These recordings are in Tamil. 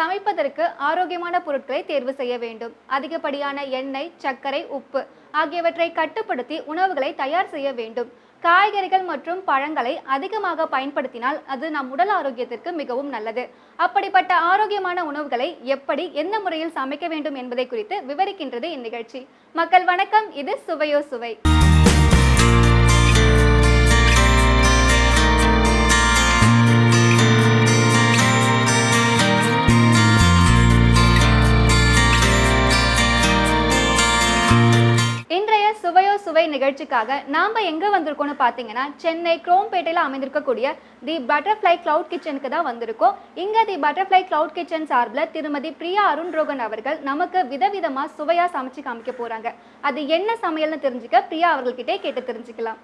சமைப்பதற்கு ஆரோக்கியமான பொருட்களை தேர்வு செய்ய வேண்டும். அதிகப்படியான எண்ணெய் சர்க்கரை உப்பு ஆகியவற்றை கட்டுப்படுத்தி உணவுகளை தயார் செய்ய வேண்டும். காய்கறிகள் மற்றும் பழங்களை அதிகமாக பயன்படுத்தினால் அது நம் உடல் ஆரோக்கியத்திற்கு மிகவும் நல்லது. அப்படிப்பட்ட ஆரோக்கியமான உணவுகளை எப்படி எந்த முறையில் சமைக்க வேண்டும் என்பதை குறித்து விவரிக்கின்றது இந்நிகழ்ச்சி. மக்கள் வணக்கம் இது சுவையோ சுவை. சுவையோ சுவை நிகழ்ச்சிக்காக நாம் எங்கே வந்திருக்கோம்னு பார்த்தீங்கன்னா சென்னை குரோம்பேட்டையில் அமைந்திருக்கக்கூடிய தி பட்டர்ஃப்ளை கிளவுட் கிச்சனுக்கு தான் வந்திருக்கோம். இங்கே தி பட்டர்ஃப்ளை கிளவுட் கிச்சன் சார்பில் திருமதி பிரியா அருண் ரோகன் அவர்கள் நமக்கு விதவிதமாக சுவையாக சமைச்சு காமிக்க போகிறாங்க அது என்ன சமையல்னு தெரிஞ்சுக்க பிரியா அவர்கள்கிட்டே கேட்டு தெரிஞ்சுக்கலாம்.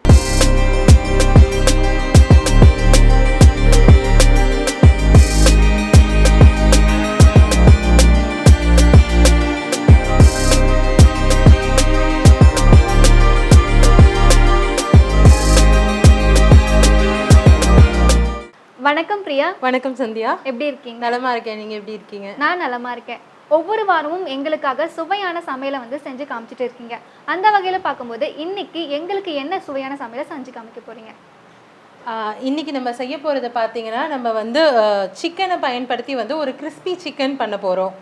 வணக்கம் பிரியா. வணக்கம் சந்தியா. எப்படி இருக்கீங்க? நலமா இருக்கேன். நீங்க எப்படி இருக்கீங்க? நான் நலமா இருக்கேன். ஒவ்வொரு வாரமும் எங்களுக்காக சுவையான சமையலை வந்து செஞ்சு காமிச்சிட்டு இருக்கீங்க. அந்த வகையில பார்க்கும்போது இன்னைக்கு எங்களுக்கு என்ன சுவையான சமையலை செஞ்சு காமிக்க போறீங்க? இன்னைக்கு நம்ம செய்ய போறத பார்த்தீங்கன்னா நம்ம வந்து சிக்கனை பயன்படுத்தி வந்து ஒரு கிறிஸ்பி சிக்கன் பண்ண போறோம்.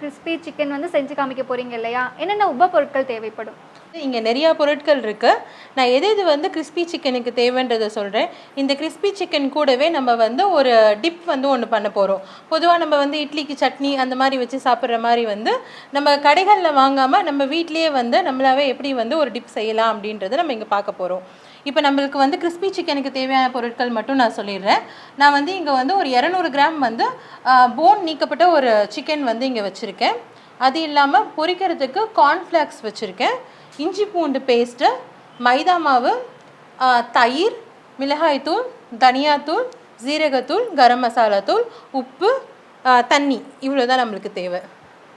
கிறிஸ்பி சிக்கன் வந்து செஞ்சு காமிக்க போறீங்க இல்லையா? என்னென்ன உப பொருட்கள் தேவைப்படும்? இங்கே நிறையா பொருட்கள் இருக்குது நான் எது எது வந்து கிறிஸ்பி சிக்கனுக்கு தேவைன்றதை சொல்கிறேன் இந்த கிறிஸ்பி சிக்கன் கூடவே நம்ம வந்து ஒரு டிப் வந்து ஒன்று பண்ண போகிறோம் பொதுவாக நம்ம வந்து இட்லிக்கு சட்னி அந்த மாதிரி வச்சு சாப்பிட்ற மாதிரி வந்து நம்ம கடைகளில் வாங்காமல் நம்ம வீட்லேயே வந்து நம்மளாவே எப்படி வந்து ஒரு டிப் செய்யலாம் அப்படின்றத நம்ம இங்கே பார்க்க போகிறோம் இப்போ நம்மளுக்கு வந்து கிறிஸ்பி சிக்கனுக்கு தேவையான பொருட்கள் மட்டும் நான் சொல்லிடுறேன். நான் வந்து இங்கே வந்து ஒரு இரநூறு கிராம் வந்து போன் நீக்கப்பட்ட ஒரு சிக்கன் வந்து இங்கே வச்சுருக்கேன். அது இல்லாமல் பொரிக்கிறதுக்கு கார்ன்ஃப்ளாக்ஸ் வச்சுருக்கேன். இஞ்சி பூண்டு பேஸ்ட்டு மைதா மாவு தயிர் மிளகாய்த்தூள் தனியாத்தூள் ஜீரகத்தூள் கரம் மசாலா தூள் உப்பு தண்ணி. இவ்வளோ தான் நம்மளுக்கு தேவை.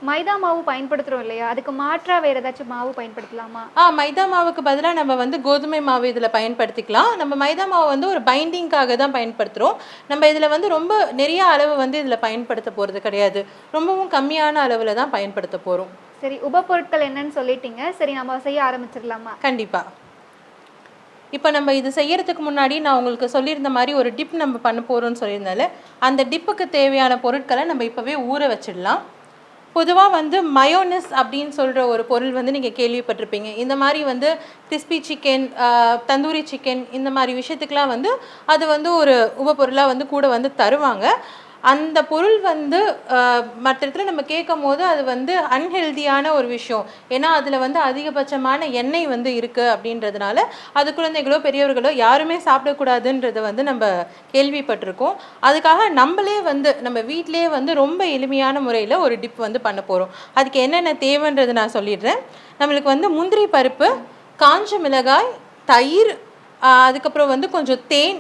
மைதா மாவு பயன்படுத்துறோம் இல்லையா? அதுக்கு மாற்றா வேற ஏதாச்சும் மாவு பயன்படுத்தலாமா? ஆ மைதா மாவுக்கு பதிலாக நம்ம வந்து கோதுமை மாவு இதில் பயன்படுத்திக்கலாம். நம்ம மைதா மாவு வந்து ஒரு பைண்டிங்காக தான் பயன்படுத்துகிறோம் நம்ம இதில் வந்து ரொம்ப நிறைய அளவு வந்து இதில் பயன்படுத்த போகிறது கிடையாது. ரொம்பவும் கம்மியான அளவில் தான் பயன்படுத்த போகிறோம் சரி உப பொருட்கள் என்னன்னு சொல்லிட்டீங்க. சரி நம்ம செய்ய ஆரம்பிச்சிடலாமா? கண்டிப்பாக இப்போ நம்ம இது செய்யறதுக்கு முன்னாடி நான் உங்களுக்கு சொல்லியிருந்த மாதிரி ஒரு டிப் நம்ம பண்ண போகிறோம்னு சொல்லியிருந்தால அந்த டிப்புக்கு தேவையான பொருட்களை நம்ம இப்போவே ஊற வச்சிடலாம். பொதுவாக வந்து மயோனஸ் அப்படின்னு சொல்கிற ஒரு பொருள் வந்து நீங்கள் கேள்விப்பட்டிருப்பீங்க. இந்த மாதிரி வந்து கிறிஸ்பி சிக்கன் தந்தூரி சிக்கன் இந்த மாதிரி விஷயத்துக்கெலாம் வந்து அது வந்து ஒரு உபப்பொருளாக வந்து கூட வந்து தருவாங்க. அந்த பொருள் வந்து மற்ற இடத்துல நம்ம கேட்கும் போது அது வந்து அன்ஹெல்தியான ஒரு விஷயம். ஏன்னா அதில் வந்து அதிகபட்சமான எண்ணெய் வந்து இருக்குது அப்படின்றதுனால அது குழந்தைகளோ பெரியவர்களோ யாருமே சாப்பிடக்கூடாதுன்றதை வந்து நம்ம கேள்விப்பட்டிருக்கோம். அதுக்காக நம்மளே வந்து நம்ம வீட்டிலேயே வந்து ரொம்ப எளிமையான முறையில் ஒரு டிப் வந்து பண்ண போகிறோம் அதுக்கு என்னென்ன தேவைன்றது நான் சொல்லிடுறேன். நம்மளுக்கு வந்து முந்திரி பருப்பு காஞ்ச மிளகாய் தயிர் அதுக்கப்புறம் வந்து கொஞ்சம் தேன்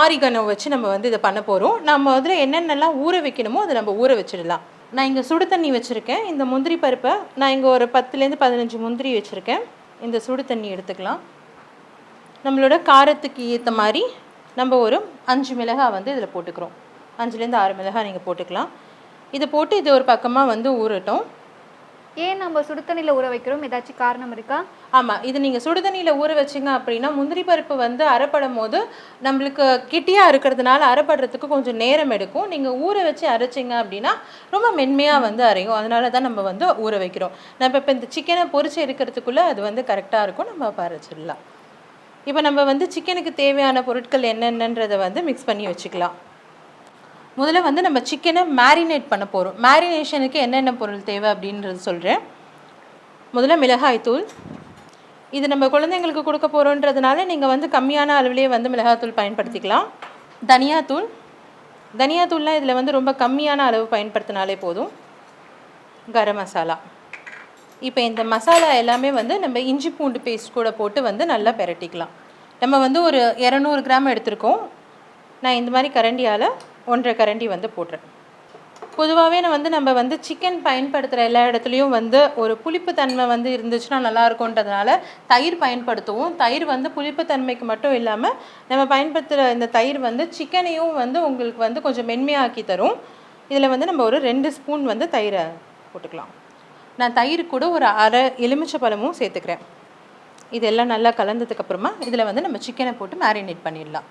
ஆரிகனோ வச்சு நம்ம வந்து இதை பண்ண போகிறோம் நம்ம அதில் என்னென்னலாம் ஊற வைக்கணுமோ அதை நம்ம ஊற வச்சிடலாம். நான் இங்கே சுடு தண்ணி வச்சுருக்கேன். இந்த முந்திரி பருப்பை நான் இங்கே ஒரு பத்துலேருந்து பதினஞ்சு முந்திரி வச்சுருக்கேன். இந்த சுடு தண்ணி எடுத்துக்கலாம். நம்மளோட காரத்துக்கு ஏற்ற மாதிரி நம்ம ஒரு அஞ்சு மிளகாய் வந்து இதில் போட்டுக்கிறோம். அஞ்சுலேருந்து ஆறு மிளகாய் நீங்கள் போட்டுக்கலாம். இதை போட்டு இது ஒரு பக்கமாக வந்து ஊறட்டும். ஏன் நம்ம சுடுதண்ணியில் ஊற வைக்கிறோம்? ஏதாச்சும் காரணம் இருக்கா? ஆமாம் இது நீங்கள் சுடுதண்ணியில் ஊற வச்சிங்க அப்படின்னா முந்திரி பருப்பு வந்து அரைப்படும் போது நம்மளுக்கு கிட்டியாக இருக்கிறதுனால அரைப்படுறதுக்கு கொஞ்சம் நேரம் எடுக்கும். நீங்கள் ஊற வச்சு அரைச்சிங்க அப்படின்னா ரொம்ப மென்மையாக வந்து அரையும். அதனால தான் நம்ம வந்து ஊற வைக்கிறோம். நம்ம இப்போ இந்த சிக்கனை பொரிச்சு எடுக்கிறதுக்குள்ளே அது வந்து கரெக்டாக இருக்கும். நம்ம அப்போ அரைச்சிடலாம். இப்போ நம்ம வந்து சிக்கனுக்கு தேவையான பொருட்கள் என்னென்னன்றதை வந்து மிக்ஸ் பண்ணி வச்சுக்கலாம். முதல்ல வந்து நம்ம சிக்கனை மேரினேட் பண்ண போகிறோம் மேரினேஷனுக்கு என்னென்ன பொருள் தேவை அப்படின்றது சொல்கிறேன் முதல்ல மிளகாய்த்தூள் இது நம்ம குழந்தைங்களுக்கு கொடுக்க போகிறோன்றதுனால நீங்கள் வந்து கம்மியான அளவிலே வந்து மிளகாய்த்தூள் பயன்படுத்திக்கலாம். தனியாத்தூள் தனியாத்தூள்லாம் இதில் வந்து ரொம்ப கம்மியான அளவு பயன்படுத்தினாலே போதும். கரம் மசாலா. இப்போ இந்த மசாலா எல்லாமே வந்து நம்ம இஞ்சி பூண்டு பேஸ்ட் கூட போட்டு வந்து நல்லா பெரட்டிக்கலாம். நம்ம வந்து ஒரு இரநூறு கிராம் எடுத்திருக்கோம். நான் இந்த மாதிரி கரண்டியால் ஒன்றரை கரண்டி வந்து போட்டுறேன். பொதுவாகவே நான் வந்து நம்ம வந்து சிக்கன் பயன்படுத்துகிற எல்லா இடத்துலையும் வந்து ஒரு புளிப்பு தன்மை வந்து இருந்துச்சுன்னா நல்லாயிருக்குன்றதுனால தயிர் பயன்படுத்துவோம். தயிர் வந்து புளிப்பு தன்மைக்கு மட்டும் இல்லாமல் நம்ம பயன்படுத்துகிற இந்த தயிர் வந்து சிக்கனையும் வந்து உங்களுக்கு வந்து கொஞ்சம் மென்மையாக்கி தரும். இதில் வந்து நம்ம ஒரு ரெண்டு ஸ்பூன் வந்து தயிரை போட்டுக்கலாம். நான் தயிர் கூட ஒரு அரை எலுமிச்சை பழமும் சேர்த்துக்கிறேன். இதெல்லாம் நல்லா கலந்ததுக்கப்புறமா இதில் வந்து நம்ம சிக்கனை போட்டு மேரினேட் பண்ணிடலாம்.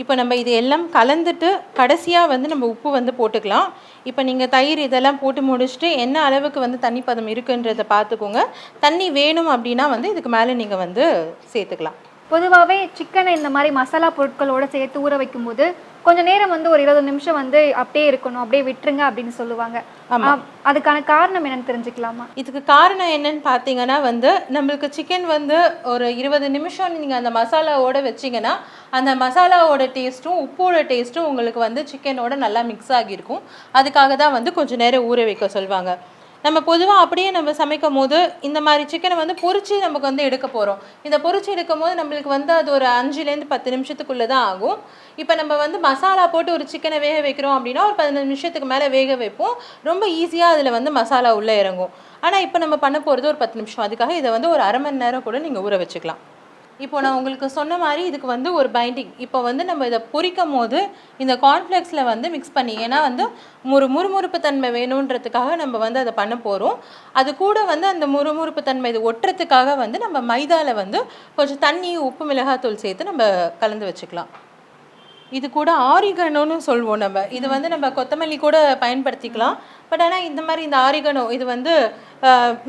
இப்போ நம்ம இது எல்லாம் கலந்துட்டு கடைசியாக வந்து நம்ம உப்பு வந்து போட்டுக்கலாம். இப்போ நீங்கள் தயிர் இதெல்லாம் போட்டு முடிச்சுட்டு என்ன அளவுக்கு வந்து தண்ணி பதம் இருக்குன்றதை பார்த்துக்கோங்க. தண்ணி வேணும் அப்படின்னா வந்து இதுக்கு மேலே நீங்கள் வந்து சேர்த்துக்கலாம். பொதுவாகவே சிக்கனை இந்த மாதிரி மசாலா பொருட்களோட சேர்த்து ஊற வைக்கும்போது கொஞ்ச நேரம் வந்து ஒரு இருபது நிமிஷம் வந்து அப்படியே இருக்கணும் அப்படியே விட்டுருங்க அப்படின்னு சொல்லுவாங்க. அதுக்கான காரணம் என்னன்னு தெரிஞ்சுக்கலாமா? இதுக்கு காரணம் என்னன்னு பார்த்தீங்கன்னா வந்து நம்மளுக்கு சிக்கன் வந்து ஒரு இருபது நிமிஷம் நீங்கள் அந்த மசாலாவோட வச்சிங்கன்னா அந்த மசாலாவோட டேஸ்ட்டும் உப்போட டேஸ்ட்டும் உங்களுக்கு வந்து சிக்கனோட நல்லா மிக்ஸ் ஆகியிருக்கும். அதுக்காக தான் வந்து கொஞ்சம் நேரம் ஊற வைக்க சொல்லுவாங்க. நம்ம பொதுவாக அப்படியே நம்ம சமைக்கும் போது இந்த மாதிரி சிக்கனை வந்து பொறிச்சு நமக்கு வந்து எடுக்க போகிறோம் இந்த பொறிச்சு எடுக்கும் போது நம்மளுக்கு வந்து அது ஒரு அஞ்சுலேருந்து பத்து நிமிஷத்துக்குள்ளே தான் ஆகும். இப்போ நம்ம வந்து மசாலா போட்டு ஒரு சிக்கனை வேக வைக்கிறோம் அப்படின்னா ஒரு பதினஞ்சு நிமிஷத்துக்கு மேலே வேக வைப்போம். ரொம்ப ஈஸியாக அதில் வந்து மசாலா உள்ளே இறங்கும். ஆனால் இப்போ நம்ம பண்ண போகிறது ஒரு பத்து நிமிஷம். அதுக்காக இதை வந்து ஒரு அரை மணி நேரம் கூட நீங்கள் ஊற வச்சுக்கலாம். இப்போ நான் உங்களுக்கு சொன்ன மாதிரி இதுக்கு வந்து ஒரு பைண்டிங் இப்போ வந்து நம்ம இதை பொரிக்கும் போது இந்த கார்ன்ஃப்ளெக்ஸில் வந்து மிக்ஸ் பண்ணி ஏன்னா வந்து ஒரு முறுமுறுப்பு தன்மை வேணுன்றதுக்காக நம்ம வந்து அதை பண்ண போகிறோம் அது கூட வந்து அந்த முறுமுறுப்பு தன்மை இது ஒட்டுறதுக்காக வந்து நம்ம மைதாவில் வந்து கொஞ்சம் தண்ணி உப்பு மிளகாத்தூள் சேர்த்து நம்ம கலந்து வச்சுக்கலாம். இது கூட ஆரிகனோன்னு சொல்லுவோம் நம்ம. இது வந்து நம்ம கொத்தமல்லி கூட பயன்படுத்திக்கலாம். பட் ஆனால் இந்த மாதிரி இந்த ஆரிகனோ இது வந்து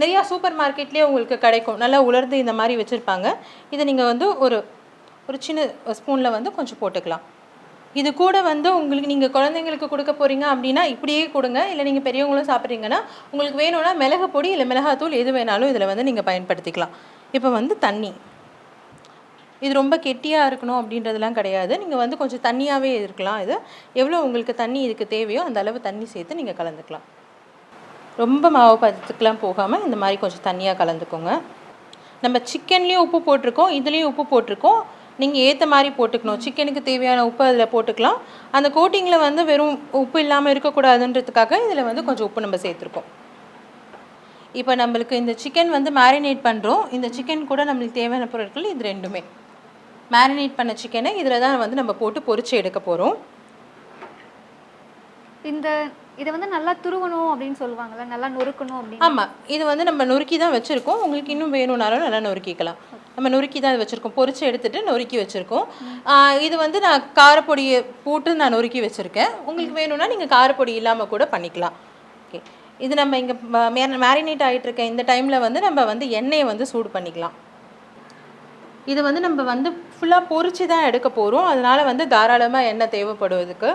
நிறையா சூப்பர் மார்க்கெட்லேயே உங்களுக்கு கிடைக்கும். நல்லா உலர்ந்து இந்த மாதிரி வச்சுருப்பாங்க. இதை நீங்கள் வந்து ஒரு ஒரு சின்ன ஸ்பூனில் வந்து கொஞ்சம் போட்டுக்கலாம். இது கூட வந்து உங்களுக்கு நீங்கள் குழந்தைங்களுக்கு கொடுக்க போகிறீங்க அப்படின்னா இப்படியே கொடுங்க. இல்லை நீங்கள் பெரியவங்களும் சாப்பிட்றீங்கன்னா உங்களுக்கு வேணும்னா மிளகு பொடி இல்லை மிளகாத்தூள் எது வேணாலும் இதில் வந்து நீங்கள் பயன்படுத்திக்கலாம். இப்போ வந்து தண்ணி. இது ரொம்ப கெட்டியாக இருக்கணும் அப்படின்றதெல்லாம் கிடையாது. நீங்கள் வந்து கொஞ்சம் தண்ணியாகவே இருக்கலாம் இது. எவ்வளோ உங்களுக்கு தண்ணி இதுக்கு தேவையோ அந்த அளவு தண்ணி சேர்த்து நீங்கள் கலந்துக்கலாம். ரொம்ப மாவு பதத்துக்கெலாம் போகாமல் இந்த மாதிரி கொஞ்சம் தண்ணியாக கலந்துக்கோங்க. நம்ம சிக்கன்லேயும் உப்பு போட்டிருக்கோம் இதுலேயும் உப்பு போட்டிருக்கோம். நீங்கள் ஏற்ற மாதிரி போட்டுக்கணும். சிக்கனுக்கு தேவையான உப்பு அதில் போட்டுக்கலாம். அந்த கோட்டிங்கில் வந்து வெறும் உப்பு இல்லாமல் இருக்கக்கூடாதுன்றதுக்காக இதில் வந்து கொஞ்சம் உப்பு நம்ம சேர்த்துருக்கோம். இப்போ நம்மளுக்கு இந்த சிக்கன் வந்து மேரினேட் பண்ணுறோம் இந்த சிக்கன் கூட நம்மளுக்கு தேவையான பொருட்கள் இது ரெண்டுமே. மேரினேட் பண்ண சிக்கனை இதில் தான் வந்து நம்ம போட்டு பொறிச்சு எடுக்க போகிறோம் இந்த இதை வந்து நல்லா துருவணும் அப்படின்னு சொல்லுவாங்கல்ல நல்லா நொறுக்கணும் அப்படின்னு. ஆமாம் இது வந்து நம்ம நொறுக்கி தான் வச்சுருக்கோம். உங்களுக்கு இன்னும் வேணும்னாலும் நல்லா நொறுக்கிக்கலாம். நம்ம நொறுக்கி தான் வச்சுருக்கோம். பொறிச்சு எடுத்துட்டு நொறுக்கி வச்சுருக்கோம். இது வந்து நான் காரப்பொடியை போட்டு நான் நொறுக்கி வச்சுருக்கேன். உங்களுக்கு வேணும்னா நீங்கள் காரப்பொடி இல்லாமல் கூட பண்ணிக்கலாம். ஓகே. இது நம்ம இங்கே மேரினேட் ஆகிட்டு இருக்க இந்த டைமில் வந்து நம்ம வந்து எண்ணெயை வந்து சூடு பண்ணிக்கலாம். இது வந்து நம்ம வந்து ஃபுல்லாக பொறிச்சு தான் எடுக்க போகிறோம் அதனால வந்து தாராளமாக எண்ணெய் தேவைப்படுவதுக்கு.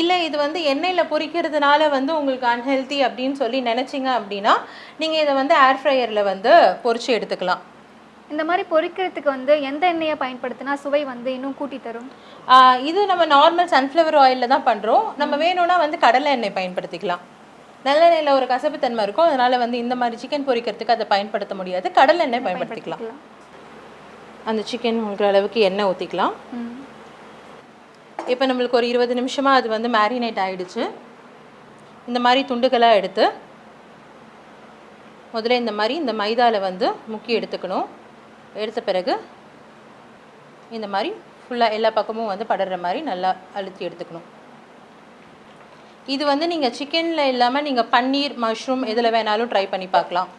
இல்லை இது வந்து எண்ணெயில் பொரிக்கிறதுனால வந்து உங்களுக்கு அன்ஹெல்த்தி அப்படின்னு சொல்லி நினச்சிங்க அப்படின்னா நீங்கள் இதை வந்து ஏர் ஃப்ரையரில் வந்து பொரிச்சு எடுத்துக்கலாம். இந்த மாதிரி பொரிக்கிறதுக்கு வந்து எந்த எண்ணெயை பயன்படுத்தினா சுவை வந்து இன்னும் கூட்டி தரும்? இது நம்ம நார்மல் சன்ஃப்ளவர் ஆயிலில் தான் பண்ணுறோம் நம்ம வேணும்னா வந்து கடலை எண்ணெய் பயன்படுத்திக்கலாம். நல்லெண்ணெயில் ஒரு கசப்பு தன்மை இருக்கும். அதனால வந்து இந்த மாதிரி சிக்கன் பொரிக்கிறதுக்கு அதை பயன்படுத்த முடியாது. கடலை எண்ணெய் பயன்படுத்திக்கலாம். அந்த சிக்கன் உங்களுக்கு அளவுக்கு எண்ணெய் ஊற்றிக்கலாம். இப்போ நம்மளுக்கு ஒரு இருபது நிமிஷமாக அது வந்து மேரினேட் ஆகிடுச்சு இந்த மாதிரி துண்டுகளாக எடுத்து முதல்ல இந்த மாதிரி இந்த மைதாவில் வந்து முக்கி எடுத்துக்கணும். எடுத்த பிறகு இந்த மாதிரி ஃபுல்லாக எல்லா பக்கமும் வந்து படுற மாதிரி நல்லா அழுத்தி எடுத்துக்கணும். இது வந்து நீங்கள் சிக்கனில் இல்லாமல் நீங்கள் பன்னீர் மஷ்ரூம் எதில் வேணாலும் ட்ரை பண்ணி பார்க்கலாம்.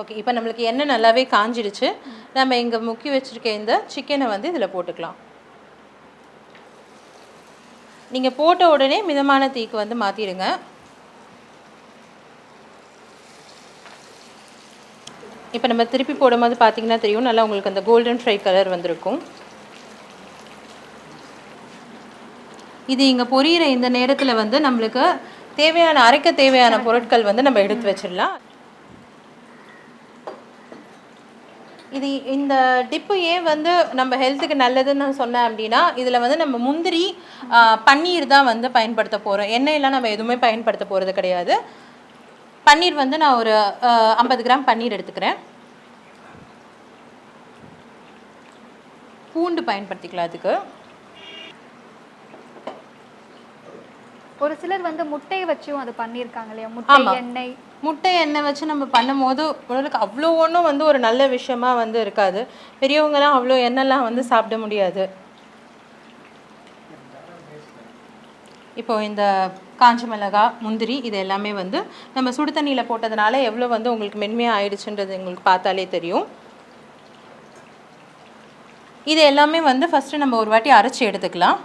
ஓகே இப்போ நம்மளுக்கு எண்ணெய் நல்லாவே காஞ்சிடுச்சு. நம்ம இங்கே முக்கி வச்சுருக்க இந்த சிக்கனை வந்து இதில் போட்டுக்கலாம். நீங்கள் போட்ட உடனே மிதமான தீக்கு வந்து மாற்றிடுங்க இப்போ நம்ம திருப்பி போடும்போது பார்த்தீங்கன்னா தெரியும். நல்லா உங்களுக்கு அந்த கோல்டன் ஃப்ரை கலர் வந்திருக்கும். இது இங்கே பொரியிற இந்த நேரத்தில் வந்து நம்மளுக்கு தேவையான அரைக்க தேவையான பொருட்கள் வந்து நம்ம எடுத்து வச்சிடலாம். இது இந்த டிப்பு ஏன் வந்து நம்ம ஹெல்த்துக்கு நல்லதுன்னு சொன்னேன் அப்படின்னா இதில் வந்து நம்ம முந்திரி பன்னீர் தான் வந்து பயன்படுத்த போகிறோம் எண்ணெயெல்லாம் நம்ம எதுவுமே பயன்படுத்த போகிறது கிடையாது. பன்னீர் வந்து நான் ஒரு ஐம்பது கிராம் பன்னீர் எடுத்துக்கிறேன். பூண்டு பயன்படுத்திக்கலாம் அதுக்கு. ஒரு சிலர் வந்து முட்டையை வச்சும் அது பண்ணியிருக்காங்க இல்லையா? முட்டை. எண்ணெய். முட்டை எண்ணெய் வச்சு நம்ம பண்ணும்போது உடலுக்கு அவ்வளோ ஒன்றும் வந்து ஒரு நல்ல விஷயமா வந்து இருக்காது. பெரியவங்கலாம் அவ்வளோ எண்ணெய்லாம் வந்து சாப்பிட முடியாது. இப்போ இந்த காஞ்ச மிளகாய் முந்திரி இது எல்லாமே வந்து நம்ம சுடு தண்ணியில் போட்டதுனால எவ்வளோ வந்து உங்களுக்கு மென்மையாக ஆயிடுச்சுன்றது உங்களுக்கு பார்த்தாலே தெரியும். இது எல்லாமே வந்து ஃபஸ்ட்டு நம்ம ஒரு வாட்டி அரைச்சி எடுத்துக்கலாம்.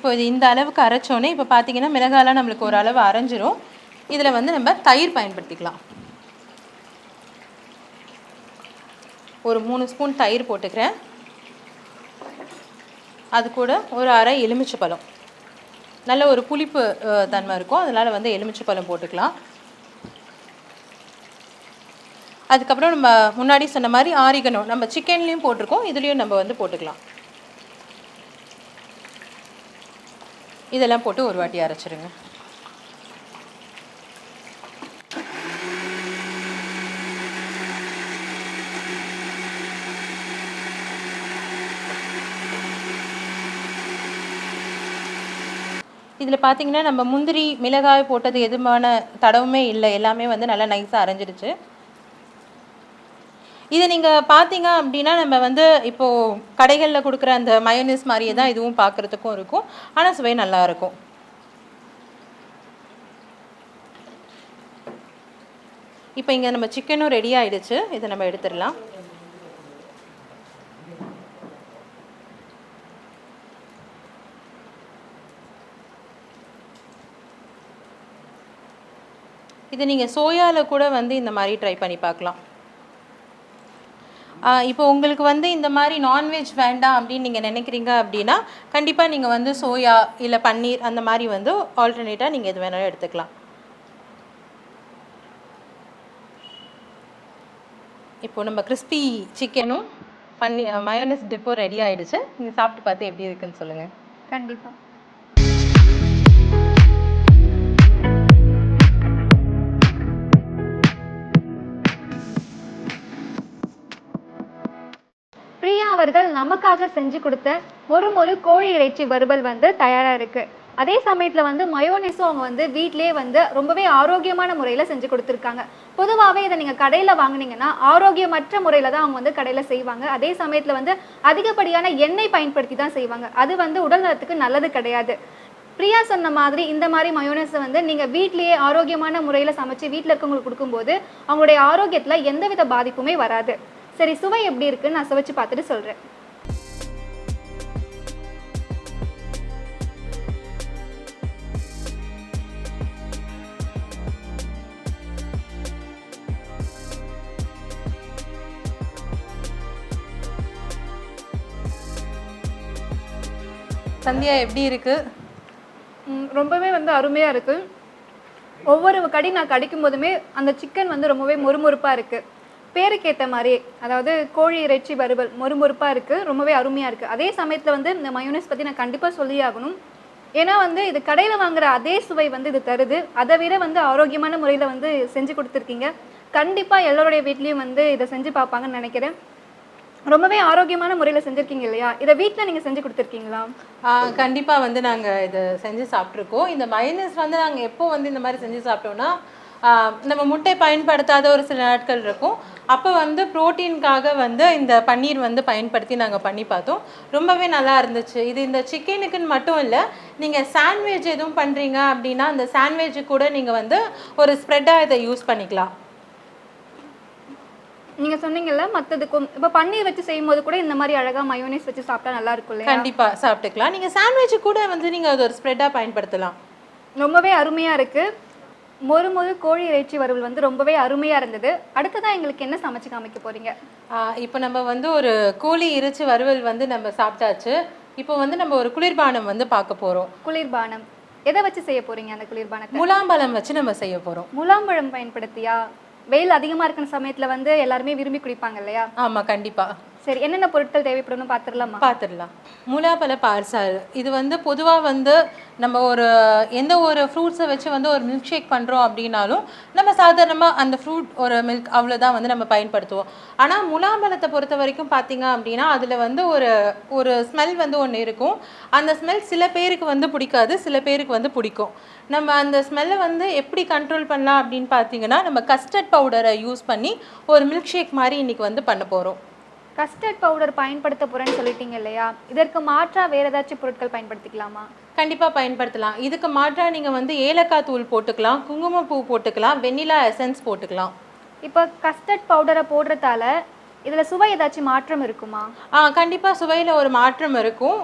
இப்போ இது இந்த அளவுக்கு அரைச்சோன்னே இப்போ பார்த்தீங்கன்னா மிளகாலாம் நம்மளுக்கு ஒரு அளவு அரைஞ்சிரும். இதில் வந்து நம்ம தயிர் பயன்படுத்திக்கலாம். ஒரு மூணு ஸ்பூன் தயிர் போட்டுக்கிறேன். அது கூட ஒரு அரை எலுமிச்சை பழம் நல்ல ஒரு புளிப்பு தன்மை இருக்கும். அதனால் வந்து எலுமிச்சை பழம் போட்டுக்கலாம். அதுக்கப்புறம் நம்ம முன்னாடி சொன்ன மாதிரி ஆரிகனோ நம்ம சிக்கன்லேயும் போட்டிருக்கோம். இதுலேயும் நம்ம வந்து போட்டுக்கலாம். இதெல்லாம் போட்டு ஒரு வாட்டி அரைச்சிருங்க. இதில் பார்த்தீங்கன்னா நம்ம முந்திரி மிளகாய் போட்டது எதுமான தடவுமே இல்லை. எல்லாமே வந்து நல்லா நைஸாக அரைஞ்சிருச்சு. இதை நீங்கள் பார்த்தீங்க அப்படின்னா நம்ம வந்து இப்போது கடைகளில் கொடுக்குற அந்த மயோனிஸ் மாதிரியே தான் இதுவும் பார்க்குறதுக்கும் இருக்கும். ஆனால் சுவை நல்லாயிருக்கும் இப்போ இங்கே நம்ம சிக்கனும் ரெடி ஆகிடுச்சு இதை நம்ம எடுத்துடலாம். இது நீங்கள் சோயாவில் கூட வந்து இந்த மாதிரி ட்ரை பண்ணி பார்க்கலாம். இப்போ உங்களுக்கு வந்து இந்த மாதிரி நான்வெஜ் வேண்டாம் அப்படின்னு நீங்கள் நினைக்கிறீங்க அப்படின்னா கண்டிப்பாக நீங்கள் வந்து சோயா இல்லை பன்னீர் அந்த மாதிரி வந்து ஆல்டர்னேட்டாக நீங்கள் எது வேணாலும் எடுத்துக்கலாம். இப்போ நம்ம கிறிஸ்பி சிக்கனும் பன்னி மயோனஸ் டிப்போ ரெடி ஆகிடுச்சு நீங்கள் சாப்பிட்டு பார்த்து எப்படி இருக்குன்னு சொல்லுங்கள் கண்டிப்பாக அவர்கள் நமக்காக செஞ்சு கொடுத்த ஒரு ஒரு கோழி இறைச்சி வறுவல் வந்து தயாராக இருக்கு. அதே சமயத்தில் வந்து மயோனைஸும் அவங்க வந்து வீட்டிலேயே வந்து ரொம்பவே ஆரோக்கியமான முறையில் செஞ்சு கொடுத்துருக்காங்க. பொதுவாகவே இதை நீங்கள் கடையில் வாங்கினீங்கன்னா ஆரோக்கியமற்ற முறையில் தான் அவங்க வந்து கடையில் செய்வாங்க. அதே சமயத்தில் வந்து அதிகப்படியான எண்ணெய் பயன்படுத்தி தான் செய்வாங்க. அது வந்து உடல் நலத்துக்கு நல்லது கிடையாது. பிரியா சொன்ன மாதிரி இந்த மாதிரி மயோனைஸை வந்து நீங்க வீட்லயே ஆரோக்கியமான முறையில சமைச்சு வீட்ல இருக்கவங்களுக்கு கொடுக்கும்போது அவங்களுடைய ஆரோக்கியத்துல எந்தவித பாதிப்புமே வராது. சரி சுவை எப்படி இருக்குன்னு நான் சுவைச்சு பார்த்துட்டு சொல்றேன். சந்தியா எப்படி இருக்குது ம், ரொம்பவே வந்து அருமையா இருக்கு. ஒவ்வொரு கடி நான் கடிக்கும் போதுமே அந்த சிக்கன் வந்து ரொம்பவே மொறுமொறுப்பா இருக்கு. பேருக்கு மாதிரி அதாவது கோழி இறைச்சி வறுவல் மொறுமொறுப்பாக இருக்கு ரொம்பவே அருமையாக இருக்கு. அதே சமயத்தில் வந்து இந்த மயோனைஸ் பற்றி நான் கண்டிப்பாக சொல்லி ஆகணும் ஏன்னா வந்து இது கடையில் வாங்குற அதே சுவை வந்து இது தருது. அதை விட வந்து ஆரோக்கியமான முறையில் வந்து செஞ்சு கொடுத்துருக்கீங்க. கண்டிப்பாக எல்லோருடைய வீட்லேயும் வந்து இதை செஞ்சு பார்ப்பாங்கன்னு நினைக்கிறேன். ரொம்பவே ஆரோக்கியமான முறையில் செஞ்சுருக்கீங்க இல்லையா? இதை வீட்டில் நீங்கள் செஞ்சு கொடுத்துருக்கீங்களா? கண்டிப்பாக வந்து நாங்கள் இதை செஞ்சு சாப்பிட்ருக்கோம் இந்த மைனஸ் வந்து நாங்கள் எப்போ வந்து இந்த மாதிரி செஞ்சு சாப்பிட்டோம்னா நம்ம முட்டை பயன்படுத்தாத ஒரு சில நாட்கள் இருக்கும். அப்போ வந்து ப்ரோட்டீனுக்காக வந்து இந்த பன்னீர் வந்து பயன்படுத்தி நாங்கள் பண்ணி பார்த்தோம். ரொம்பவே நல்லா இருந்துச்சு. இது இந்த சிக்கனுக்குன்னு மட்டும் இல்லை நீங்கள் சாண்ட்விச் எதுவும் பண்ணுறீங்க அப்படின்னா அந்த சாண்ட்விட்சு கூட நீங்கள் வந்து ஒரு ஸ்ப்ரெட்டாக இதை யூஸ் பண்ணிக்கலாம். நீங்க சொன்னீங்கல்ல மத்ததுக்கும் இப்ப பன்னீர் வச்சு செய்யும்போது கூட இந்த மாதிரி அழகா மயோனைஸ் வச்சு சாப்பிட்டா நல்லா இருக்கும் இல்லையா? கண்டிப்பாக சாப்பிட்டுக்கலாம். நீங்கள் சாண்ட்விட்சு கூட வந்து நீங்கள் அது ஒரு ஸ்ப்ரெட்டாக பயன்படுத்தலாம். ரொம்பவே அருமையா இருக்கு. மொறு மொறு கோழி இறைச்சி வறுவல் வந்து ரொம்பவே அருமையா இருந்தது. அடுத்ததான் எங்களுக்கு என்ன சமைச்சு காமிக்க போறீங்க? இப்போ நம்ம வந்து ஒரு கோழி இறைச்சி வறுவல் வந்து நம்ம சாப்பிட்டாச்சு. இப்போ வந்து நம்ம ஒரு குளிர்பானம் வந்து பார்க்க போகிறோம் குளிர்பானம். எதை வச்சு செய்ய போறீங்க அந்த குளிர்பானத்தை? முலாம்பழம் வச்சு நம்ம செய்ய போகிறோம் முலாம்பழம் பயன்படுத்தியா? வெயில் அதிகமா இருக்கிற சமயத்துல வந்து எல்லாருமே விரும்பி குடிப்பாங்க இல்லையா? ஆமாம் கண்டிப்பாக சரி என்னென்ன பொருட்கள் தேவைப்படும்னு பார்த்துடலாமா பார்த்துடலாம் முலாப்பழ பார்சல் இது வந்து பொதுவாக வந்து நம்ம ஒரு எந்த ஒரு ஃப்ரூட்ஸை வச்சு வந்து ஒரு மில்க் ஷேக் பண்ணுறோம் அப்படின்னாலும் நம்ம சாதாரணமாக அந்த ஃப்ரூட் ஒரு மில்க் அவ்வளோதான் வந்து நம்ம பயன்படுத்துவோம். ஆனால் முலாம்பழத்தை பொறுத்த வரைக்கும் பார்த்தீங்க அப்படின்னா அதில் வந்து ஒரு ஒரு ஸ்மெல் வந்து ஒன்று இருக்கும். அந்த ஸ்மெல் சில பேருக்கு வந்து பிடிக்காது சில பேருக்கு வந்து பிடிக்கும். நம்ம அந்த ஸ்மெல்லை வந்து எப்படி கண்ட்ரோல் பண்ணலாம் அப்படின்னு பார்த்தீங்கன்னா நம்ம கஸ்டர்ட் பவுடரை யூஸ் பண்ணி ஒரு மில்க் ஷேக் மாதிரி இன்றைக்கி வந்து பண்ண போகிறோம் கஸ்டர்ட் பவுடர் பயன்படுத்த போறேன்னு சொல்லிட்டீங்க இல்லையா? இதற்கு மாற்றா வேற ஏதாச்சும் பொருட்கள் பயன்படுத்திக்கலாமா? கண்டிப்பாக பயன்படுத்தலாம். இதுக்கு மாற்றா நீங்கள் வந்து ஏலக்காய் தூள் போட்டுக்கலாம் குங்குமப்பூ போட்டுக்கலாம் வெண்ணிலா எசன்ஸ் போட்டுக்கலாம். இப்போ கஸ்டர்ட் பவுடரை போடுறதால இதுல சுவை ஏதாச்சும் மாற்றம் இருக்குமா? ஆ கண்டிப்பாக சுவையில் ஒரு மாற்றம் இருக்கும்.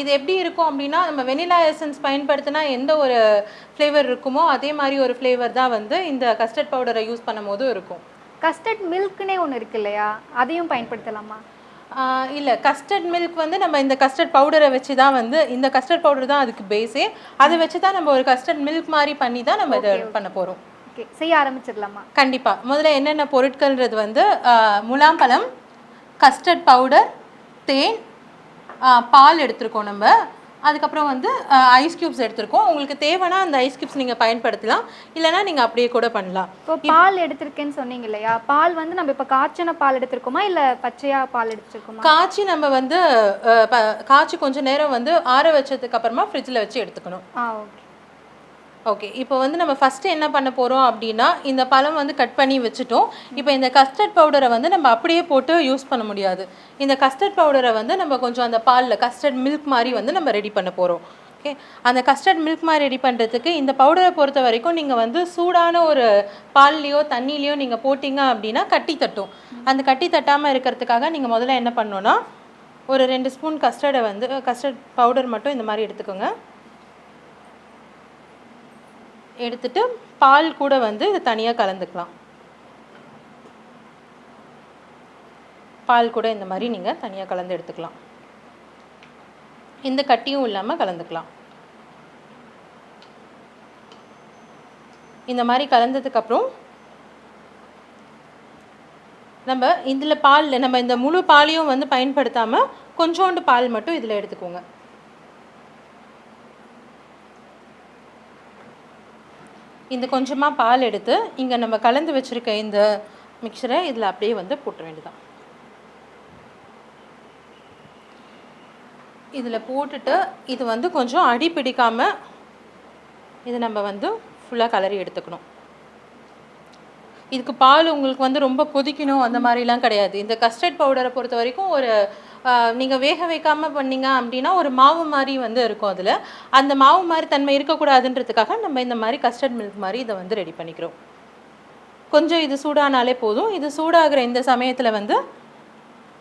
இது எப்படி இருக்கும் அப்படின்னா நம்ம வெனிலா எசன்ஸ் பயன்படுத்தினா எந்த ஒரு ஃப்ளேவர் இருக்குமோ அதே மாதிரி ஒரு ஃப்ளேவர் தான் வந்து இந்த கஸ்டர்ட் பவுடரை யூஸ் பண்ணும் போதும் இருக்கும். கஸ்டர்ட் மில்க்னே ஒன்று இருக்கு இல்லையா? அதையும் பயன்படுத்தலாமா? இல்லை கஸ்டர்ட் மில்க் வந்து நம்ம இந்த கஸ்டர்ட் பவுடரை வச்சு தான் வந்து இந்த கஸ்டர்ட் பவுடர் தான் அதுக்கு பேஸே அதை வச்சு தான் நம்ம ஒரு கஸ்டர்ட் மில்க் மாதிரி பண்ணி தான் நம்ம இதை பண்ண போகிறோம் ஓகே செய்ய ஆரம்பிச்சிடலாமா? கண்டிப்பாக முதல்ல என்னென்ன பொருட்கள்ன்றது வந்து முலாம்பழம் கஸ்டர்ட் பவுடர் தேன் பால் எடுத்திருக்கோம் நம்ம. அதுக்கப்புறம் வந்து ஐஸ் க்யூப்ஸ் எடுத்திருக்கோம். உங்களுக்கு தேவைன்னா அந்த ஐஸ் க்யூப்ஸ் நீங்கள் பயன்படுத்தலாம். இல்லைன்னா நீங்கள் அப்படியே கூட பண்ணலாம். இப்போ பால் எடுத்திருக்கேன்னு சொன்னீங்க இல்லையா? பால் வந்து நம்ம இப்போ காய்ச்சின பால் எடுத்திருக்கோமா? இல்ல பச்சையா பால் எடுத்திருக்கோமா? காய்ச்சி நம்ம வந்து காய்ச்சி கொஞ்சம் நேரம் வந்து ஆற வச்சதுக்கு அப்புறமா ஃப்ரிட்ஜில் வச்சு எடுத்துக்கணும். ஆ ஓகே. ஓகே இப்போ வந்து நம்ம ஃபஸ்ட்டு என்ன பண்ண போகிறோம் அப்படின்னா இந்த பழம் வந்து கட் பண்ணி வச்சுட்டோம். இப்போ இந்த கஸ்டர்ட் பவுடரை வந்து நம்ம அப்படியே போட்டு யூஸ் பண்ண முடியாது. இந்த கஸ்டர்ட் பவுடரை வந்து நம்ம கொஞ்சம் அந்த பாலில் கஸ்டர்ட் மில்க் மாதிரி வந்து நம்ம ரெடி பண்ண போகிறோம் ஓகே அந்த கஸ்டர்ட் மில்க் மாதிரி ரெடி பண்ணுறதுக்கு இந்த பவுடரை பொறுத்த வரைக்கும் நீங்கள் வந்து சூடான ஒரு பால்லையோ தண்ணிலையோ நீங்கள் போட்டிங்க அப்படின்னா கட்டி தட்டும். அந்த கட்டி தட்டாமல் இருக்கிறதுக்காக நீங்கள் முதல்ல என்ன பண்ணோன்னா ஒரு ரெண்டு ஸ்பூன் கஸ்டர்டை வந்து கஸ்டர்ட் பவுடர் மட்டும் இந்த மாதிரி எடுத்துக்கோங்க. எடுத்துட்டு பால் கூட வந்து இதை தனியாக கலந்துக்கலாம். பால் கூட இந்த மாதிரி நீங்கள் தனியாக கலந்து எடுத்துக்கலாம். இந்த கட்டியும் இல்லாமல் கலந்துக்கலாம். இந்த மாதிரி கலந்ததுக்கப்புறம் நம்ம இதில் பால் நம்ம இந்த முழு பாலையும் வந்து பயன்படுத்தாமல் கொஞ்சோண்டு பால் மட்டும் இதில் எடுத்துக்கோங்க. இந்த கொஞ்சமாக பால் எடுத்து இங்கே நம்ம கலந்து வச்சுருக்க இந்த மிக்சரை இதில் அப்படியே வந்து போட்ட வேண்டியதான் இதில் போட்டுட்டு இது வந்து கொஞ்சம் அடி பிடிக்காமல் இது நம்ம வந்து ஃபுல்லாக கலரி எடுத்துக்கணும். இதுக்கு பால் உங்களுக்கு வந்து ரொம்ப கொதிக்கணும் அந்த மாதிரிலாம் கிடையாது. இந்த கஸ்டர்ட் பவுடரை பொறுத்த வரைக்கும் ஒரு நீங்கள் வேக வைக்காமல் பண்ணீங்க அப்படின்னா ஒரு மாவு மாதிரி வந்து இருக்கும் அதில். அந்த மாவு மாதிரி தன்மை இருக்கக்கூடாதுன்றதுக்காக நம்ம இந்த மாதிரி கஸ்டர்ட் மில்க் மாதிரி இதை வந்து ரெடி பண்ணிக்கிறோம். கொஞ்சம் இது சூடானாலே போதும். இது சூடாகிற இந்த சமயத்தில் வந்து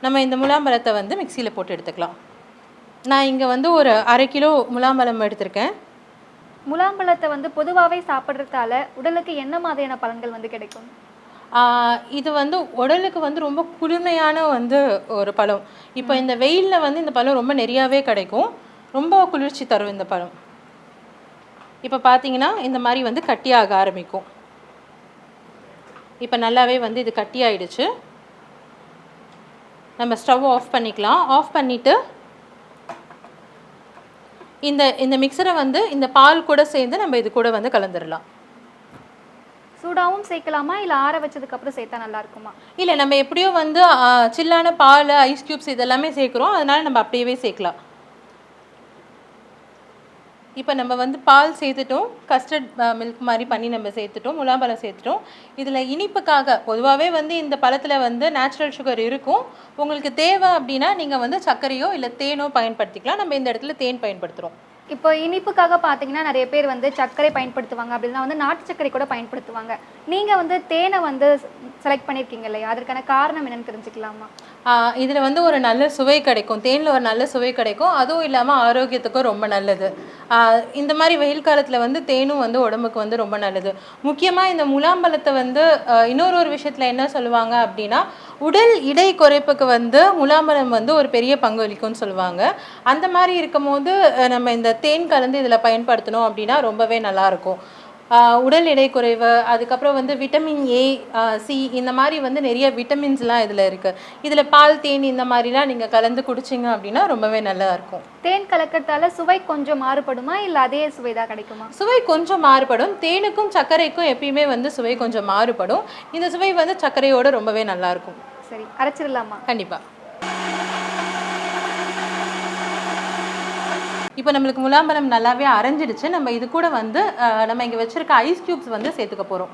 நம்ம இந்த முலாம்பழத்தை வந்து மிக்சியில் போட்டு எடுத்துக்கலாம். நான் இங்கே வந்து ஒரு அரை கிலோ முலாம்பழம் எடுத்திருக்கேன். முலாம்பழத்தை வந்து பொதுவாகவே சாப்பிட்றதால உடலுக்கு என்ன மாதிரியான பலன்கள் வந்து கிடைக்கும்? இது வந்து உடலுக்கு வந்து ரொம்ப குளுமையான வந்து ஒரு பழம். இப்போ இந்த வெயிலில் வந்து இந்த பழம் ரொம்ப நிறையாவே கிடைக்கும். ரொம்ப குளிர்ச்சி தரும் இந்த பழம். இப்போ பார்த்தீங்கன்னா இந்த மாதிரி வந்து கட்டியாக ஆரம்பிக்கும். இப்போ நல்லாவே வந்து இது கட்டி ஆயிடுச்சு நம்ம ஸ்டவ் ஆஃப் பண்ணிக்கலாம். ஆஃப் பண்ணிவிட்டு இந்த இந்த மிக்சரை வந்து இந்த பால் கூட சேர்ந்து நம்ம இது கூட வந்து கலந்துடலாம் சூடாகவும் சேர்க்கலாமா? இல்லை ஆற வச்சதுக்கு அப்புறம் சேர்த்தா நல்லா இருக்குமா? இல்லை நம்ம எப்படியோ வந்து சில்லான பால் ஐஸ் க்யூப்ஸ் இதெல்லாமே சேர்க்குறோம். அதனால நம்ம அப்படியே சேர்க்கலாம். இப்போ நம்ம வந்து பால் சேர்த்துட்டோம். கஸ்டர்ட் மில்க் மாதிரி பண்ணி நம்ம சேர்த்துட்டோம். முலாம்பழம் சேர்த்துட்டோம். இதில் இனிப்புக்காக பொதுவாகவே வந்து இந்த பழத்தில் வந்து நேச்சுரல் சுகர் இருக்கும். உங்களுக்கு தேவை அப்படின்னா நீங்கள் வந்து சர்க்கரையோ இல்லை தேனோ பயன்படுத்திக்கலாம். நம்ம இந்த இடத்துல தேன் பயன்படுத்துகிறோம் இப்போ இனிப்புக்காக பார்த்தீங்கன்னா நிறைய பேர் வந்து சர்க்கரை பயன்படுத்துவாங்க அப்படின்னா வந்து நாட்டு சர்க்கரை கூட பயன்படுத்துவாங்க. நீங்கள் வந்து தேனை வந்து செலக்ட் பண்ணியிருக்கீங்க இல்லையா? அதற்கான காரணம் என்னன்னு தெரிஞ்சுக்கலாமா? இதில் வந்து ஒரு நல்ல சுவை கிடைக்கும். தேனில் ஒரு நல்ல சுவை கிடைக்கும். அதுவும் இல்லாமல் ஆரோக்கியத்துக்கும் ரொம்ப நல்லது. இந்த மாதிரி வெயில் காலத்தில் வந்து தேனும் வந்து உடம்புக்கு வந்து ரொம்ப நல்லது. முக்கியமாக இந்த முலாம்பழத்தை வந்து இன்னொரு ஒரு விஷயத்தில் என்ன சொல்லுவாங்க அப்படின்னா உடல் இடை குறைப்புக்கு வந்து முலாம்பழம் வந்து ஒரு பெரிய பங்களிக்கும்னு சொல்லுவாங்க. அந்த மாதிரி இருக்கும்போது போது நம்ம இந்த தேன் கலந்து இதில் பயன்படுத்தணும் அப்படின்னா ரொம்பவே நல்லாயிருக்கும். உடல் எடை குறைவு அதுக்கப்புறம் வந்து விட்டமின் ஏ சி இந்த மாதிரி வந்து நிறைய விட்டமின்ஸ்லாம் இதில் இருக்குது இதில் பால் தேன் இந்த மாதிரிலாம் நீங்கள் கலந்து குடிச்சிங்க அப்படின்னா ரொம்பவே நல்லா இருக்கும் தேன் கலக்கறதால சுவை கொஞ்சம் மாறுபடுமா? இல்ல அதே சுவை தான் கிடைக்குமா? சுவை கொஞ்சம் மாறுபடும். தேனுக்கும் சர்க்கரைக்கும் எப்பயுமே வந்து சுவை கொஞ்சம் மாறுபடும். இந்த சுவை வந்து சர்க்கரையோட ரொம்பவே நல்லா இருக்கும் சரி அரைச்சிடலாமா? கண்டிப்பா. இப்போ நம்மளுக்கு முலாம்பழம் நல்லாவே அரைஞ்சிடுச்சு. நம்ம இது கூட வந்து நம்ம இங்கே வச்சிருக்க ஐஸ் கியூப்ஸ் வந்து சேர்த்துக்க போகிறோம்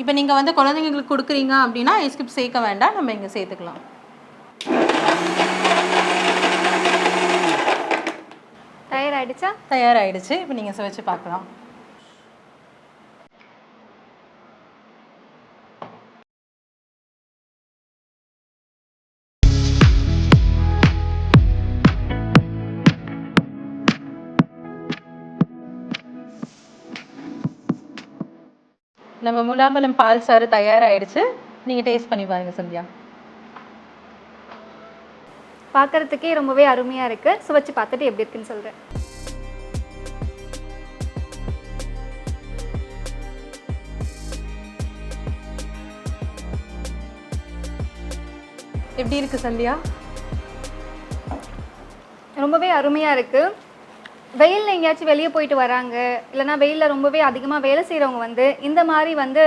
இப்போ நீங்கள் வந்து குழந்தைங்களுக்கு கொடுக்குறீங்க அப்படின்னா ஐஸ் கியூப் சேர்க்க வேண்டாம். நம்ம இங்கே சேர்த்துக்கலாம். தயாராயிடுச்சா? தயாராகிடுச்சு இப்போ நீங்கள் சுவைச்சு பார்க்கலாம். நம்ம முலாம்பழம் பால் சாறு தயாராகிடுச்சு நீங்கள் டேஸ்ட் பண்ணி பாருங்க சந்தியா. பார்க்கறதுக்கே ரொம்பவே அருமையா இருக்கு. சுவைச்சு பார்த்துட்டு எப்படி இருக்குன்னு சொல்றேன். எப்படி இருக்கு சந்தியா? ரொம்பவே அருமையா இருக்கு. வெயில்ல எங்கேயாச்சும் வெளியே போயிட்டு வராங்க. இல்லைன்னா வெயிலில் ரொம்பவே அதிகமாக வேலை செய்கிறவங்க வந்து இந்த மாதிரி வந்து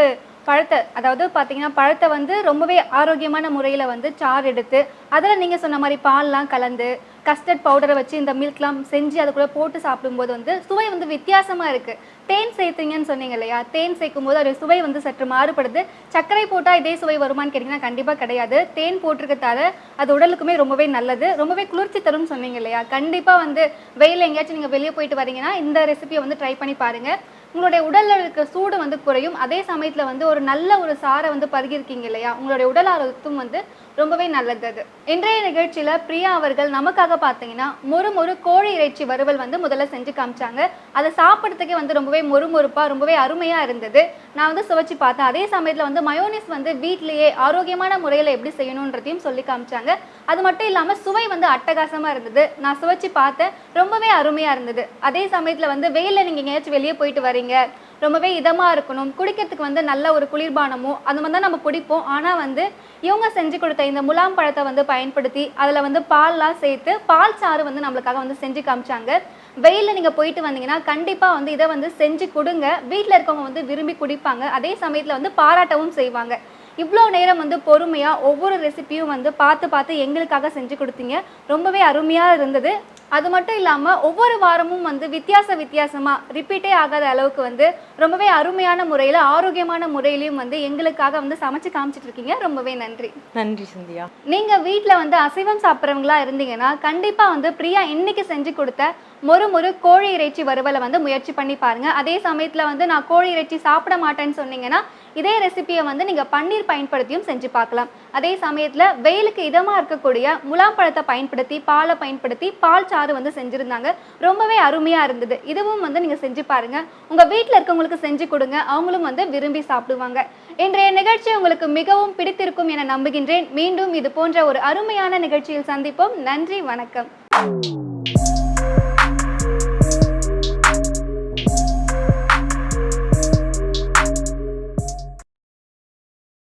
பழத்தை அதாவது பார்த்தீங்கன்னா பழத்தை வந்து ரொம்பவே ஆரோக்கியமான முறையில் வந்து சாறு எடுத்து அதில் நீங்கள் சொன்ன மாதிரி பால்லாம் கலந்து கஸ்டர்ட் பவுடரை வச்சு இந்த மில்க்லாம் செஞ்சு அதுக்குள்ளே போட்டு சாப்பிடும்போது வந்து சுவை வந்து வித்தியாசமாக இருக்குது தேன் சேர்த்தீங்கன்னு சொன்னீங்க இல்லையா? தேன் சேர்க்கும் போது அதோட சுவை வந்து சற்று மாறுபடுது. சர்க்கரை போட்டால் இதே சுவை வருமான்னு கேட்டிங்கன்னா கண்டிப்பாக கிடையாது. தேன் போட்டிருக்கத்தால அது உடலுக்குமே ரொம்பவே நல்லது. ரொம்பவே குளிர்ச்சி தரும்னு சொன்னீங்க இல்லையா? கண்டிப்பாக வந்து வெயில் எங்கேயாச்சும் நீங்கள் வெளியே போயிட்டு வரீங்கன்னா இந்த ரெசிபியை வந்து ட்ரை பண்ணி பாருங்கள் உங்களுடைய உடல்ல இருக்க சூடு வந்து குறையும். அதே சமயத்துல வந்து ஒரு நல்ல ஒரு சாரை வந்து பருகிருக்கீங்க இல்லையா? உங்களுடைய உடல் ஆரோக்கியத்தும் வந்து ரொம்பவே நல்லது அது. இன்றைய நிகழ்ச்சியில பிரியா அவர்கள் நமக்காக பார்த்தீங்கன்னா மொறு மொறு கோழி இறைச்சி வறுவல் வந்து முதல்ல செஞ்சு காமிச்சாங்க. அதை சாப்பிட்றதுக்கே வந்து ரொம்பவே மொறுமொறுப்பாக ரொம்பவே அருமையா இருந்தது. நான் வந்து சுவைச்சு பார்த்தேன். அதே சமயத்துல வந்து மயோனிஸ் வந்து வீட்லயே ஆரோக்கியமான முறையில எப்படி செய்யணுன்றதையும் சொல்லி காமிச்சாங்க. அது மட்டும் இல்லாம சுவை வந்து அட்டகாசமா இருந்தது. நான் சுவைச்சு பார்த்தேன். ரொம்பவே அருமையா இருந்தது. அதே சமயத்துல வந்து வெயிலில் நீங்க எங்கேயாச்சும் வெளியே போயிட்டு வரீங்க. ரொம்பவே இதமாக இருக்கணும். குடிக்கிறதுக்கு வந்து நல்ல ஒரு குளிர்பானமோ அந்த மாதிரி தான் நம்ம குடிப்போம். ஆனால் வந்து இவங்க செஞ்சு கொடுத்த இந்த முலாம் பழத்தை வந்து பயன்படுத்தி அதில் வந்து பால்லாம் சேர்த்து பால் சாறு வந்து நம்மளுக்காக வந்து செஞ்சு காமிச்சாங்க. வெயிலில் நீங்கள் போயிட்டு வந்தீங்கன்னா கண்டிப்பாக வந்து இதை வந்து செஞ்சு கொடுங்க. வீட்டில் இருக்கவங்க வந்து விரும்பி குடிப்பாங்க. அதே சமயத்தில் வந்து பாராட்டவும் செய்வாங்க. இவ்வளோ நேரம் வந்து பொறுமையாக ஒவ்வொரு ரெசிபியும் வந்து பார்த்து பார்த்து எங்களுக்காக செஞ்சு கொடுத்தீங்க. ரொம்பவே அருமையாக இருந்தது. அது மட்டும் இல்லாமல் ஒவ்வொரு வாரமும் வந்து வித்தியாச வித்தியாசமாக ரிப்பீட்டே ஆகாத அளவுக்கு வந்து ரொம்பவே அருமையான முறையில் ஆரோக்கியமான முறையிலையும் வந்து எங்களுக்காக வந்து சமைச்சு காமிச்சிட்டு இருக்கீங்க. ரொம்பவே நன்றி. நன்றி சந்தியா. நீங்க வீட்ல வந்து அசைவம் சாப்பிட்றவங்களா இருந்தீங்கன்னா கண்டிப்பா வந்து பிரியா இன்னைக்கு செஞ்சு கொடுத்த மொறு மொறு கோழி இறைச்சி வறுவலை வந்து முயற்சி பண்ணி பாருங்க. அதே சமயத்துல வந்து நான் கோழி இறைச்சி சாப்பிட மாட்டேன்னு சொன்னீங்கன்னா இதே ரெசிபியை வந்து நீங்கள் பன்னீர் பயன்படுத்தியும் செஞ்சு பார்க்கலாம். அதே சமயத்தில் வெயிலுக்கு இதமாக இருக்கக்கூடிய முலாம் பழத்தை பயன்படுத்தி பாலை பயன்படுத்தி பால் சாறு வந்து செஞ்சுருந்தாங்க. ரொம்பவே அருமையாக இருந்தது. இதுவும் வந்து நீங்கள் செஞ்சு பாருங்கள் உங்கள் வீட்டில் இருக்கவங்களுக்கு செஞ்சு கொடுங்க. அவங்களும் வந்து விரும்பி சாப்பிடுவாங்க. இன்றைய நிகழ்ச்சி உங்களுக்கு மிகவும் பிடித்திருக்கும் என நம்புகின்றேன். மீண்டும் இது போன்ற ஒரு அருமையான நிகழ்ச்சியில் சந்திப்போம். நன்றி வணக்கம்.